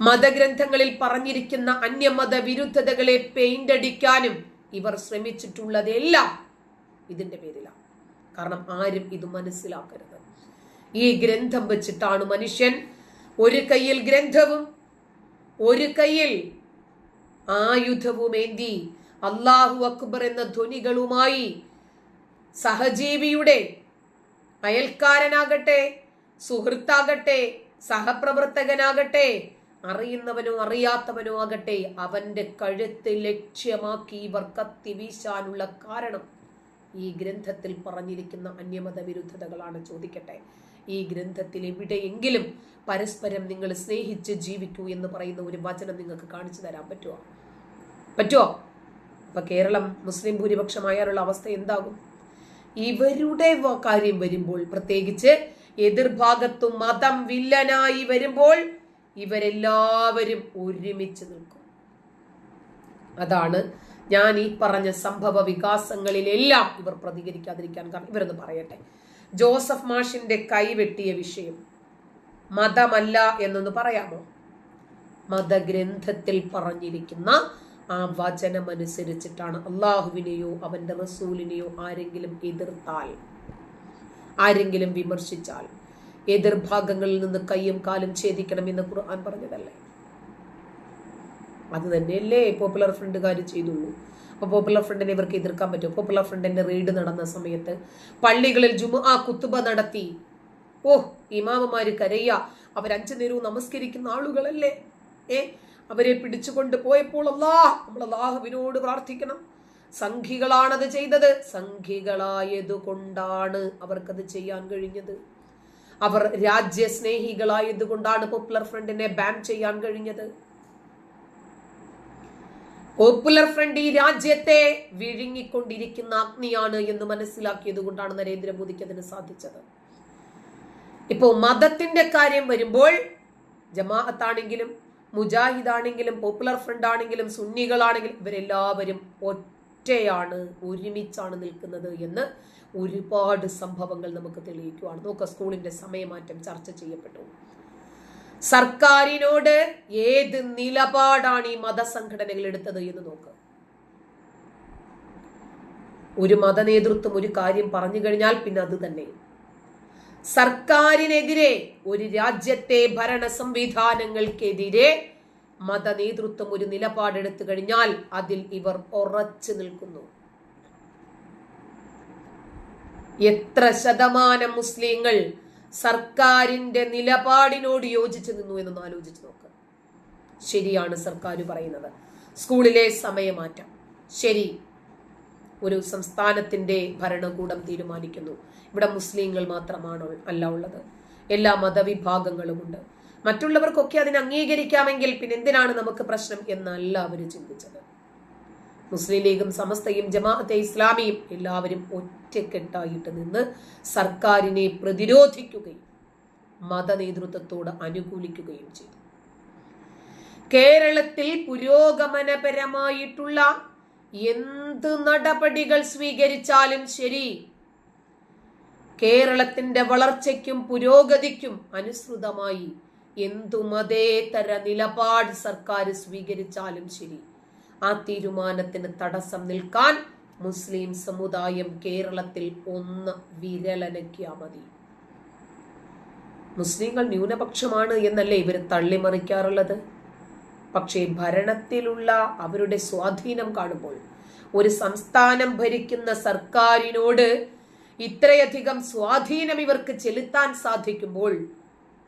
മതഗ്രന്ഥങ്ങളിൽ പറഞ്ഞിരിക്കുന്ന അന്യമത വിരുദ്ധതകളെ പെയിന്റ് അടിക്കാനും ഇവർ ശ്രമിച്ചിട്ടുള്ളതെല്ലാം ഇതിന്റെ പേരിലാണ് കാരണം ആരും ഇത് മനസ്സിലാക്കരുത്. ഈ ഗ്രന്ഥം വെച്ചിട്ടാണ് മനുഷ്യൻ ഒരു കയ്യിൽ ഗ്രന്ഥവും ഒരു കയ്യിൽ ആയുധവും ഏന്തി അള്ളാഹു അക്ബർ എന്ന ധ്വനികളുമായി സഹജീവിയുടെ അയൽക്കാരനാകട്ടെ സുഹൃത്താകട്ടെ സഹപ്രവർത്തകനാകട്ടെ അറിയുന്നവനോ അറിയാത്തവനോ ആകട്ടെ അവന്റെ കഴുത്ത് ലക്ഷ്യമാക്കി ഇവർ കത്തി വീശാനുള്ള കാരണം ഈ ഗ്രന്ഥത്തിൽ പറഞ്ഞിരിക്കുന്ന അന്യമത വിരുദ്ധതകളാണ് ചോദിക്കട്ടെ ഈ ഗ്രന്ഥത്തിൽ എവിടെയെങ്കിലും പരസ്പരം നിങ്ങൾ സ്നേഹിച്ച് ജീവിക്കൂ എന്ന് പറയുന്ന ഒരു വചനം നിങ്ങൾക്ക് കാണിച്ചു തരാൻ പറ്റുമോ പറ്റുമോ അപ്പൊ കേരളം മുസ്ലിം ഭൂരിപക്ഷമായാലുള്ള അവസ്ഥ എന്താകും? ഇവരുടെ കാര്യം വരുമ്പോൾ പ്രത്യേകിച്ച് എതിർഭാഗത്തും മതം വില്ലനായി വരുമ്പോൾ ഇവരെല്ലാവരും ഒരുമിച്ച് നിൽക്കും. അതാണ് ഞാൻ ഈ പറഞ്ഞ സംഭവ വികാസങ്ങളിലെല്ലാം ഇവർ പ്രതികരിക്കാതിരിക്കാൻ കാരണം ഇവരൊന്ന് പറയട്ടെ. ജോസഫ് മാഷിന്റെ കൈവെട്ടിയ വിഷയം മതമല്ല എന്നൊന്ന് പറയാമോ? മതഗ്രന്ഥത്തിൽ പറഞ്ഞിരിക്കുന്ന ആ വചനമനുസരിച്ചിട്ടാണ് അള്ളാഹുവിനെയോ അവന്റെ റസൂലിനെയോ ആരെങ്കിലും എതിർത്താൽ ആരെങ്കിലും വിമർശിച്ചാൽ എതിർഭാഗങ്ങളിൽ നിന്ന് കയ്യും കാലും ഛേദിക്കണമെന്ന് ഖുർആൻ പറഞ്ഞതല്ലേ? അത് തന്നെയല്ലേ പോപ്പുലർ ഫ്രണ്ടുകാർ ചെയ്തുള്ളൂ. അപ്പൊ പോപ്പുലർ ഫ്രണ്ടിനെ ഇവർക്ക് എതിർക്കാൻ പറ്റും പോപ്പുലർ ഫ്രണ്ടിന്റെ റെയ്ഡ് നടന്ന സമയത്ത് പള്ളികളിൽ ജുമുഅ കുത്തുബ നടത്തി. ഓ ഇമാമമാര് കരയ്യ അവർ അഞ്ചു നേരവും നമസ്കരിക്കുന്ന ആളുകളല്ലേ? ഏ? അവരെ പിടിച്ചുകൊണ്ട് പോയപ്പോൾ അല്ലാ നമ്മൾ അള്ളാഹുവിനോട് പ്രാർത്ഥിക്കണം. സംഘികളാണത് ചെയ്തത്. സംഘികളായതുകൊണ്ടാണ് അവർക്കത് ചെയ്യാൻ കഴിഞ്ഞത്. അവർ രാജ്യസ്നേഹികളായതുകൊണ്ടാണ് പോപ്പുലർ ഫ്രണ്ടിനെ ബാൻ ചെയ്യാൻ കഴിഞ്ഞത്. പോപ്പുലർ ഫ്രണ്ട് ഈ രാജ്യത്തെ വിഴുങ്ങിക്കൊണ്ടിരിക്കുന്ന അഗ്നിയാണ് എന്ന് മനസ്സിലാക്കിയത് കൊണ്ടാണ് നരേന്ദ്രമോദിക്ക് അതിന് സാധിച്ചത്. ഇപ്പോ മതത്തിന്റെ കാര്യം വരുമ്പോൾ ജമാഅത്താണെങ്കിലും മുജാഹിദ് ആണെങ്കിലും പോപ്പുലർ ഫ്രണ്ട് ആണെങ്കിലും സുന്നികളാണെങ്കിലും ഇവരെല്ലാവരും ഒറ്റയാണ് ഒരുമിച്ചാണ് നിൽക്കുന്നത് എന്ന് ഒരുപാട് സംഭവങ്ങൾ നമുക്ക് തെളിയിക്കുവാണ്. നോക്ക സ്കൂളിന്റെ സമയമാറ്റം ചർച്ച ചെയ്യപ്പെട്ടു. സർക്കാരിനോട് ഏത് നിലപാടാണ് ഈ മതസംഘടനകൾ എടുത്തത് എന്ന് നോക്ക്. ഒരു മതനേതൃത്വം ഒരു കാര്യം പറഞ്ഞു കഴിഞ്ഞാൽ പിന്നെ അത് തന്നെ. സർക്കാരിനെതിരെ ഒരു രാജ്യത്തെ ഭരണ സംവിധാനങ്ങൾക്കെതിരെ മതനേതൃത്വം ഒരു നിലപാടെടുത്തു കഴിഞ്ഞാൽ അതിൽ ഇവർ ഉറച്ചു നിൽക്കുന്നു. എത്ര ശതമാനം മുസ്ലിങ്ങൾ സർക്കാരിന്റെ നിലപാടിനോട് യോജിച്ചു നിന്നു എന്നൊന്ന് ആലോചിച്ച് നോക്ക്. ശരിയാണ് സർക്കാർ പറയുന്നത്. സ്കൂളിലെ സമയമാറ്റം. ശരി. ഒരു സംസ്ഥാനത്തിന്റെ ഭരണകൂടം തീരുമാനിക്കുന്നു. ഇവിടെ മുസ്ലിങ്ങൾ മാത്രമാണ് അല്ല ഉള്ളത്. എല്ലാ മതവിഭാഗങ്ങളുമുണ്ട്. മറ്റുള്ളവർക്കൊക്കെ അതിനെ അംഗീകരിക്കാമെങ്കിൽ പിന്നെന്തിനാണ് നമുക്ക് പ്രശ്നം എന്നല്ല അവർ ചിന്തിച്ചത്. മുസ്ലിം ലീഗും സമസ്തയും ജമാഅത്തെ ഇസ്ലാമിയും എല്ലാവരും ഒറ്റക്കെട്ടായിട്ട് നിന്ന് സർക്കാരിനെ പ്രതിരോധിക്കുകയും മതനേതൃത്വത്തോട് അനുകൂലിക്കുകയും ചെയ്തു. കേരളത്തിൽ പുരോഗമനപരമായിട്ടുള്ള എന്ത് നടപടികൾ സ്വീകരിച്ചാലും ശരി കേരളത്തിന്റെ വളർച്ചയ്ക്കും പുരോഗതിക്കും അനുസൃതമായി എന്തു മതേതര നിലപാട് സർക്കാർ സ്വീകരിച്ചാലും ശരി ആ തീരുമാനത്തിന് തടസ്സം നിൽക്കാൻ മുസ്ലിം സമുദായം കേരളത്തിൽ ഒന്ന് വിരലനക്കിയാ മതി. മുസ്ലിങ്ങൾ ന്യൂനപക്ഷമാണ് എന്നല്ലേ ഇവർ തള്ളിമറിക്കാറുള്ളത്? പക്ഷേ ഭരണത്തിലുള്ള അവരുടെ സ്വാധീനം കാണുമ്പോൾ ഒരു സംസ്ഥാനം ഭരിക്കുന്ന സർക്കാരിനോട് ഇത്രയധികം സ്വാധീനം ഇവർക്ക് ചെലുത്താൻ സാധിക്കുമ്പോൾ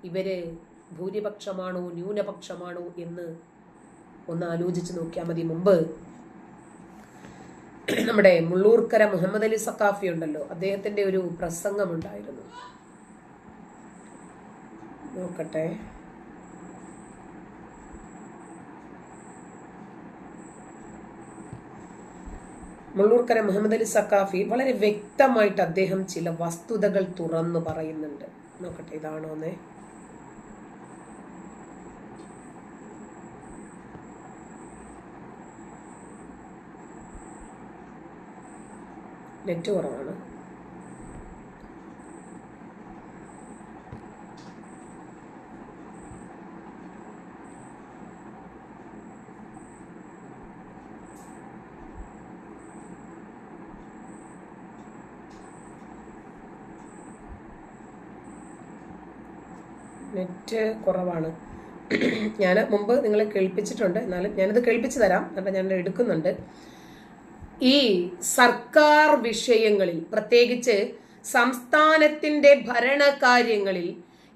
ഇവർ ഭൂരിപക്ഷമാണോ ന്യൂനപക്ഷമാണോ എന്ന് ഒന്ന് ആലോചിച്ച് നോക്കിയാൽ മതി. മുമ്പ് നമ്മുടെ മുള്ളൂർക്കര മുഹമ്മദ് അലി സക്കാഫി ഉണ്ടല്ലോ അദ്ദേഹത്തിന്റെ ഒരു പ്രസംഗമുണ്ടായിരുന്നു. നോക്കട്ടെ. മുള്ളൂർക്കര മുഹമ്മദ് അലി സക്കാഫി വളരെ വ്യക്തമായിട്ട് അദ്ദേഹം ചില വസ്തുതകൾ തുറന്നു പറയുന്നുണ്ട്. നോക്കട്ടെ ഇതാണോന്നേ. നെറ്റ് കുറവാണ്. നെറ്റ് കുറവാണ്. ഞാൻ മുമ്പ് നിങ്ങളെ കേൾപ്പിച്ചിട്ടുണ്ട്. എന്നാലും ഞാനിത് കേൾപ്പിച്ച് തരാം. കാരണം ഞാൻ എടുക്കുന്നുണ്ട്. ഈ സർക്കാർ വിഷയങ്ങളിൽ പ്രത്യേകിച്ച് സംസ്ഥാനത്തിന്റെ ഭരണകാര്യങ്ങളിൽ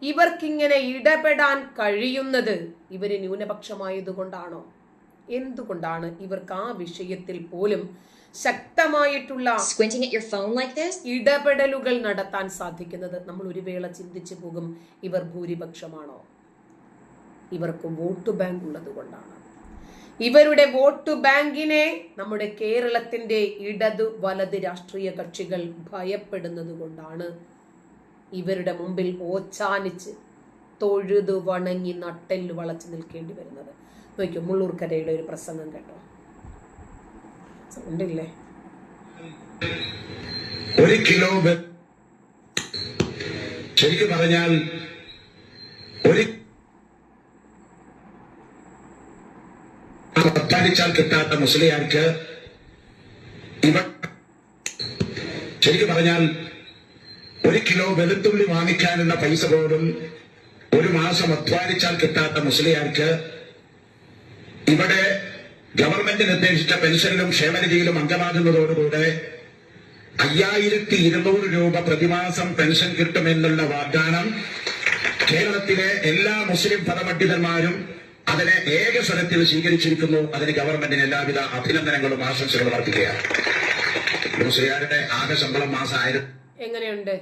ഇവർക്കിങ്ങനെ ഇടപെടാൻ കഴിയുന്നത് ഇവർ ന്യൂനപക്ഷമായതുകൊണ്ടാണോ? എന്തുകൊണ്ടാണ് ഇവർക്ക് ആ വിഷയത്തിൽ പോലും ശക്തമായിട്ടുള്ള ഇടപെടലുകൾ നടത്താൻ സാധിക്കുന്നത്? നമ്മൾ ഒരു വേള ചിന്തിച്ചു പോകും ഇവർ ഭൂരിപക്ഷമാണോ? ഇവർക്ക് വോട്ട് ബാങ്ക് ഉള്ളത് കൊണ്ടാണ് ഇവരുടെ വോട്ട് ബാങ്കിനെ നമ്മുടെ കേരളത്തിന്റെ ഇടതു വലത് രാഷ്ട്രീയ കക്ഷികൾ ഭയപ്പെടുന്നത് കൊണ്ടാണ് ഇവരുടെ മുമ്പിൽ ഓച്ചാനിച്ച് തൊഴുതു വണങ്ങി നട്ടെല്ല് വളച്ചു നിൽക്കേണ്ടി വരുന്നത്. നോക്കിയോ മുള്ളൂർക്കരയുടെ ഒരു പ്രസംഗം കേട്ടോ. ഉണ്ടല്ലേ? ഒരു കിലോ ശരിക്കും പറഞ്ഞാൽ ഒരു അധ്വാനിച്ചാൽ കിട്ടാത്ത മുസ്ലിയാർക്ക് ഇവ ശരിക്കും പറഞ്ഞാൽ ഒരു കിലോ വെളുത്തുള്ളി വാങ്ങിക്കാനുള്ള പൈസ പോലും ഒരു മാസം അധ്വാനിച്ചാൽ കിട്ടാത്ത മുസ്ലിയാർക്ക് ഇവിടെ ഗവൺമെന്റ് നിർദ്ദേശിച്ച പെൻഷനിലും ക്ഷേമനിധിയിലും അംഗമാകുന്നതോടുകൂടെ അയ്യായിരത്തി ഇരുന്നൂറ് രൂപ പ്രതിമാസം പെൻഷൻ കിട്ടുമെന്നുള്ള വാഗ്ദാനം കേരളത്തിലെ എല്ലാ മുസ്ലിം പദപണ്ഡിതന്മാരും അതിനെ ഏക സ്വരത്തിൽ സ്വീകരിച്ചിരിക്കുന്നു അതിന് ഗവൺമെന്റിന് എല്ലാവിധ അഭിനന്ദനങ്ങളും ആശംസകളും അർപ്പിക്കുകയാണ്. മുസ്ലിയാരുടെ ആകെ ശമ്പളം മാസം ആയിരം. എങ്ങനെയുണ്ട്?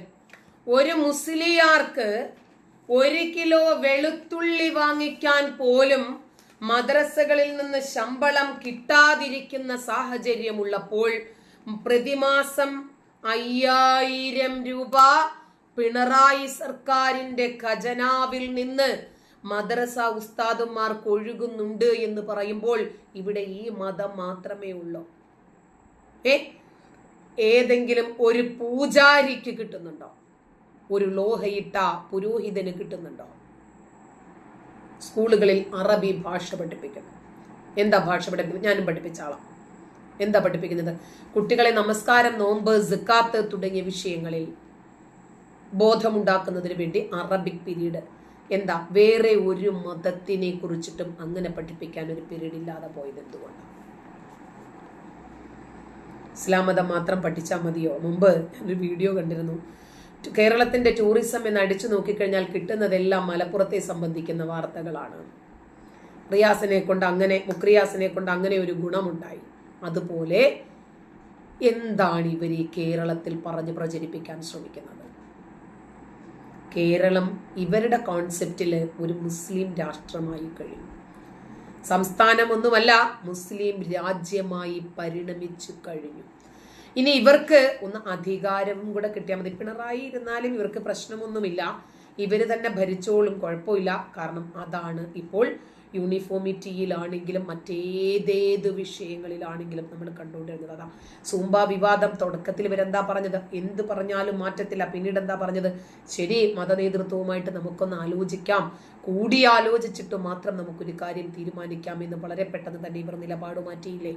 ഒരു മുസ്ലിയാർക്ക് ഒരു കിലോ വെളുത്തുള്ളി വാങ്ങിക്കാൻ പോലും മദ്രസകളിൽ നിന്ന് ശമ്പളം കിട്ടാതിരിക്കുന്ന സാഹചര്യമുള്ളപ്പോൾ പ്രതിമാസം അയ്യായിരം രൂപ പിണറായി സർക്കാരിന്റെ ഖജനാവിൽ നിന്ന് മദ്രസ ഉസ്താദന്മാർ ഒഴുകുന്നുണ്ട് എന്ന് പറയുമ്പോൾ ഇവിടെ ഈ മതം മാത്രമേ ഉള്ളൂ. ഏ? ഏതെങ്കിലും ഒരു പൂജാരിക്ക് കിട്ടുന്നുണ്ടോ? ഒരു ലോഹയിട്ട പുരോഹിതന് കിട്ടുന്നുണ്ടോ? സ്കൂളുകളിൽ അറബി ഭാഷ പഠിപ്പിക്കുന്നു എന്താ ഭാഷ പഠിപ്പിക്കുന്നത് ഞാനും പഠിപ്പിച്ച ആളാണ് എന്താ പഠിപ്പിക്കുന്നത്? കുട്ടികളെ നമസ്കാരം നോമ്പ് സിക്കാത്ത് തുടങ്ങിയ വിഷയങ്ങളിൽ ബോധമുണ്ടാക്കുന്നതിന് വേണ്ടി അറബിക് പീരീഡ്. എന്താ വേറെ ഒരു മതത്തിനെ കുറിച്ചിട്ടും അങ്ങനെ പഠിപ്പിക്കാൻ ഒരു പീരീഡ് ഇല്ലാതെ പോയത് എന്തുകൊണ്ടാണ് ഇസ്ലാം മതം മാത്രം പഠിച്ചാൽ മതിയോ? മുമ്പ് ഞാനൊരു വീഡിയോ കണ്ടിരുന്നു. കേരളത്തിന്റെ ടൂറിസം എന്ന് അടിച്ചു നോക്കിക്കഴിഞ്ഞാൽ കിട്ടുന്നതെല്ലാം മലപ്പുറത്തെ സംബന്ധിക്കുന്ന വാർത്തകളാണ്. റിയാസിനെ കൊണ്ട് അങ്ങനെ മുക്രിയാസിനെ കൊണ്ട് അങ്ങനെ ഒരു ഗുണമുണ്ടായി. അതുപോലെ എന്താണ് ഇവർ ഈ കേരളത്തിൽ പറഞ്ഞ് പ്രചരിപ്പിക്കാൻ ശ്രമിക്കുന്നത്? കേരളം ഇവരുടെ കോൺസെപ്റ്റിൽ ഒരു മുസ്ലിം രാഷ്ട്രമായി കഴിഞ്ഞു സംസ്ഥാനമൊന്നുമല്ല മുസ്ലിം രാജ്യമായി പരിണമിച്ചു കഴിഞ്ഞു. ഇനി ഇവർക്ക് ഒന്ന് അധികാരവും കൂടെ കിട്ടിയാൽ മതി. പിണറായി ഇരുന്നാലും ഇവർക്ക് പ്രശ്നമൊന്നുമില്ല. ഇവർ തന്നെ ഭരിച്ചോളും കുഴപ്പമില്ല. കാരണം അതാണ് ഇപ്പോൾ യൂണിഫോമിറ്റിയിലാണെങ്കിലും മറ്റേതേത് വിഷയങ്ങളിലാണെങ്കിലും നമ്മൾ കണ്ടുകൊണ്ടിരുന്നത്. സൂമ്പ വിവാദം തുടക്കത്തിൽ ഇവരെന്താ പറഞ്ഞത്? എന്ത് പറഞ്ഞാലും മാറ്റത്തില്ല. പിന്നീട് എന്താ പറഞ്ഞത്? ശരി മതനേതൃത്വവുമായിട്ട് നമുക്കൊന്ന് ആലോചിക്കാം. കൂടിയാലോചിച്ചിട്ട് മാത്രം നമുക്കൊരു കാര്യം തീരുമാനിക്കാം എന്ന് വളരെ പെട്ടെന്ന് തന്നെ ഇവർ നിലപാട് മാറ്റിയില്ലേ?